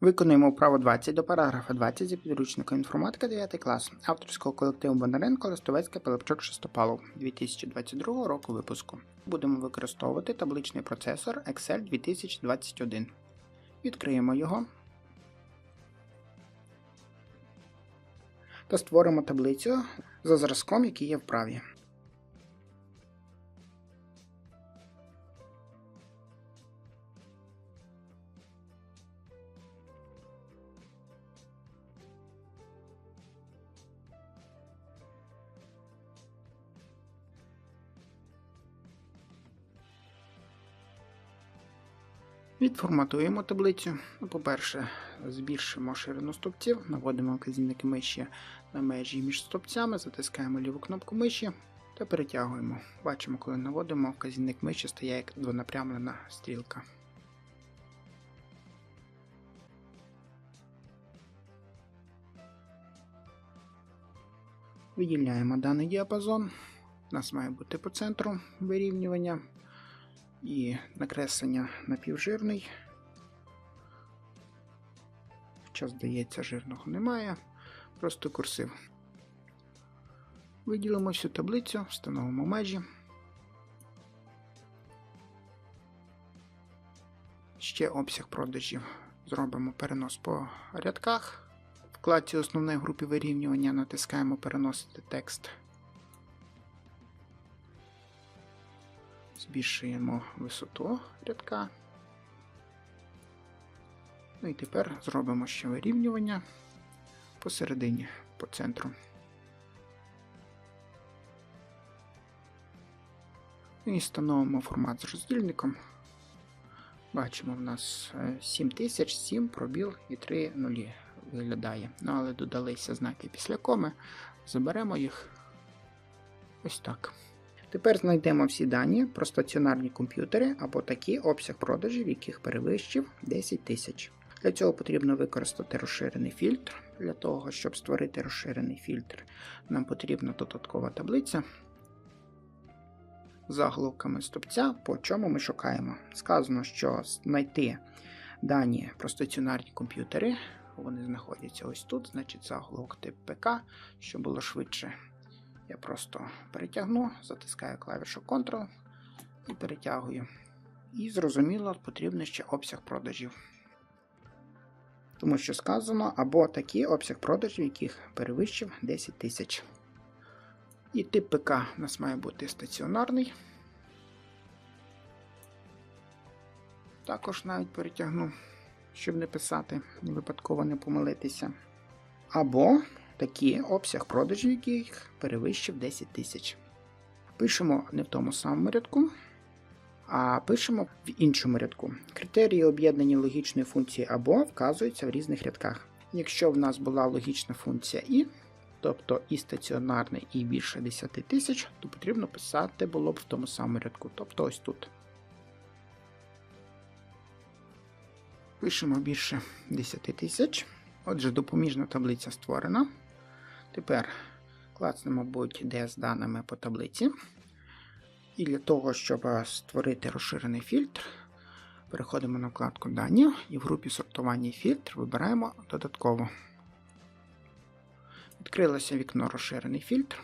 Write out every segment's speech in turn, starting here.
Виконуємо вправо 20 до параграфа 20 за підручником інформатика 9 клас авторського колективу Бондаренко Листовецька Пилипчук Шестопалов 2022 року випуску. Будемо використовувати табличний процесор Excel 2021. Відкриємо його та створимо таблицю за зразком, який є вправі. Відформатуємо таблицю. Ну, По-перше, збільшимо ширину стовпців, наводимо вказівники миші на межі між стовпцями, затискаємо ліву кнопку миші та перетягуємо. Бачимо, коли наводимо, вказівник миші стає як двонапрямлена стрілка. Виділяємо даний діапазон. У нас має бути по центру вирівнювання і накреслення напівжирний. Хоча, здається, жирного немає, просто курсив. Виділимо всю таблицю, встановимо межі. Ще обсяг продажів зробимо перенос по рядках. В вкладці основної групи вирівнювання натискаємо переносити текст. Збільшуємо висоту рядка. Ну і тепер зробимо ще вирівнювання посередині, по центру. І встановимо формат з роздільником. Бачимо, в нас 7007 пробіл і 3 нулі виглядає. Ну, але додалися знаки після коми. Заберемо їх ось так. Тепер знайдемо всі дані про стаціонарні комп'ютери або такі обсяг продажів, яких перевищив 10 тисяч. Для цього потрібно використати розширений фільтр. Для того, щоб створити розширений фільтр, нам потрібна додаткова таблиця з заголовками стопця, по чому ми шукаємо. Сказано, що знайти дані про стаціонарні комп'ютери. Вони знаходяться ось тут, значить заголовок тип ПК, щоб було швидше. Я просто перетягну, затискаю клавішу Ctrl і перетягую. І зрозуміло, потрібен ще обсяг продажів. Тому що сказано, або такий обсяг продажів, яких перевищив 10 тисяч. І тип ПК у нас має бути стаціонарний. Також навіть перетягну, щоб не писати, випадково не помилитися. Або такий обсяг продажів, яких перевищив 10 тисяч. Пишемо не в тому самому рядку, а пишемо в іншому рядку. Критерії об'єднання логічної функції або вказуються в різних рядках. Якщо в нас була логічна функція і, тобто і стаціонарний, і більше 10 тисяч, то потрібно писати було б в тому самому рядку, тобто ось тут. Пишемо більше 10 тисяч. Отже, допоміжна таблиця створена. Тепер клацнемо будь-де з даними по таблиці. І для того, щоб створити розширений фільтр, переходимо на вкладку Дані і в групі сортування фільтр вибираємо додатково. Відкрилося вікно розширений фільтр.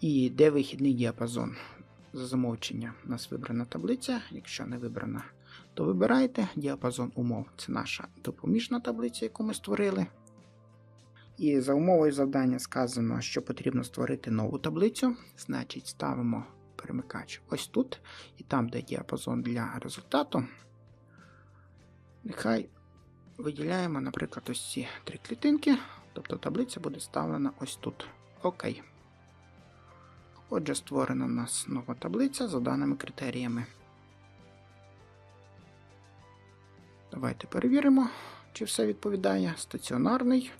І де вихідний діапазон за замовчення у нас вибрана таблиця. Якщо не вибрана, то вибирайте діапазон умов. Це наша допоміжна таблиця, яку ми створили. І за умовою завдання сказано, що потрібно створити нову таблицю. Значить, ставимо перемикач ось тут, і там, де діапазон для результату, нехай виділяємо, наприклад, ось ці три клітинки, тобто таблиця буде ставлена ось тут. Окей. Отже, створена у нас нова таблиця за даними критеріями. Давайте перевіримо, чи все відповідає. Стаціонарний.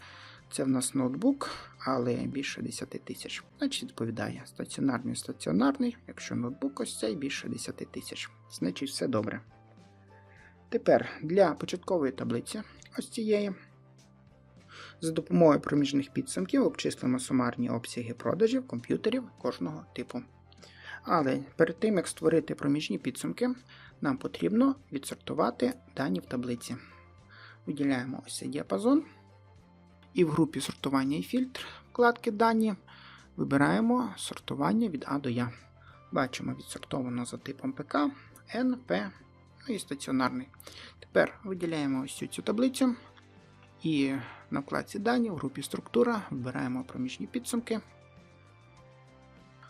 Це в нас ноутбук, але більше 10 тисяч. Значить, відповідає стаціонарний стаціонарний. Якщо ноутбук ось цей більше 10 тисяч. Значить, все добре. Тепер для початкової таблиці ось цієї. За допомогою проміжних підсумків обчислимо сумарні обсяги продажів комп'ютерів кожного типу. Але перед тим, як створити проміжні підсумки, нам потрібно відсортувати дані в таблиці. Виділяємо ось цей діапазон. І в групі сортування і фільтр вкладки Дані вибираємо сортування від А до Я. Бачимо відсортовано за типом ПК, P, ну і стаціонарний. Тепер виділяємо ось цю, цю таблицю. І на вкладці Дані в групі структура вибираємо проміжні підсумки.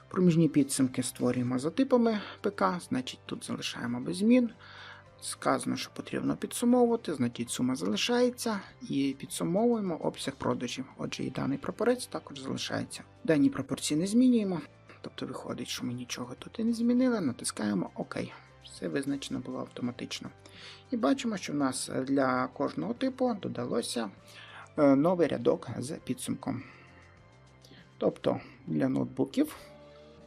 Проміжні підсумки створюємо за типами ПК, значить тут залишаємо без змін. Сказано, що потрібно підсумовувати, значить сума залишається, і підсумовуємо обсяг продажів. Отже, і даний прапорець також залишається. Дані пропорції не змінюємо, тобто виходить, що ми нічого тут і не змінили, натискаємо ОК. Все визначено було автоматично. І бачимо, що в нас для кожного типу додалося е, новий рядок з підсумком. Тобто для ноутбуків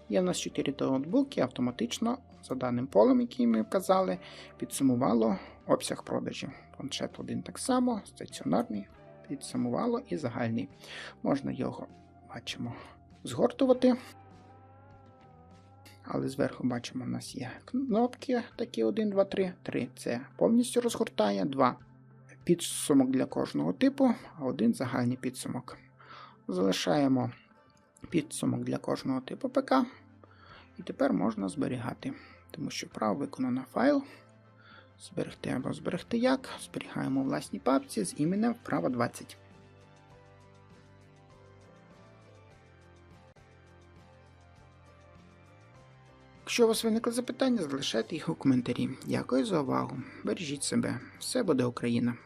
є в нас 4 ноутбуки, автоматично за даним полем, який ми вказали, підсумувало обсяг продажів. Планшет один так само, стаціонарний, підсумувало і загальний. Можна його бачимо згортувати. Але зверху бачимо, у нас є кнопки такі 1, 2, 3. 3 це повністю розгортає, 2 підсумок для кожного типу, а один загальний підсумок. Залишаємо підсумок для кожного типу ПК. І тепер можна зберігати, тому що вправо виконано файл. Зберегти або зберегти як. Зберігаємо власній папці з іменем вправо 20. Якщо у вас виникли запитання, залишайте їх у коментарі. Дякую за увагу. Бережіть себе. Все буде Україна!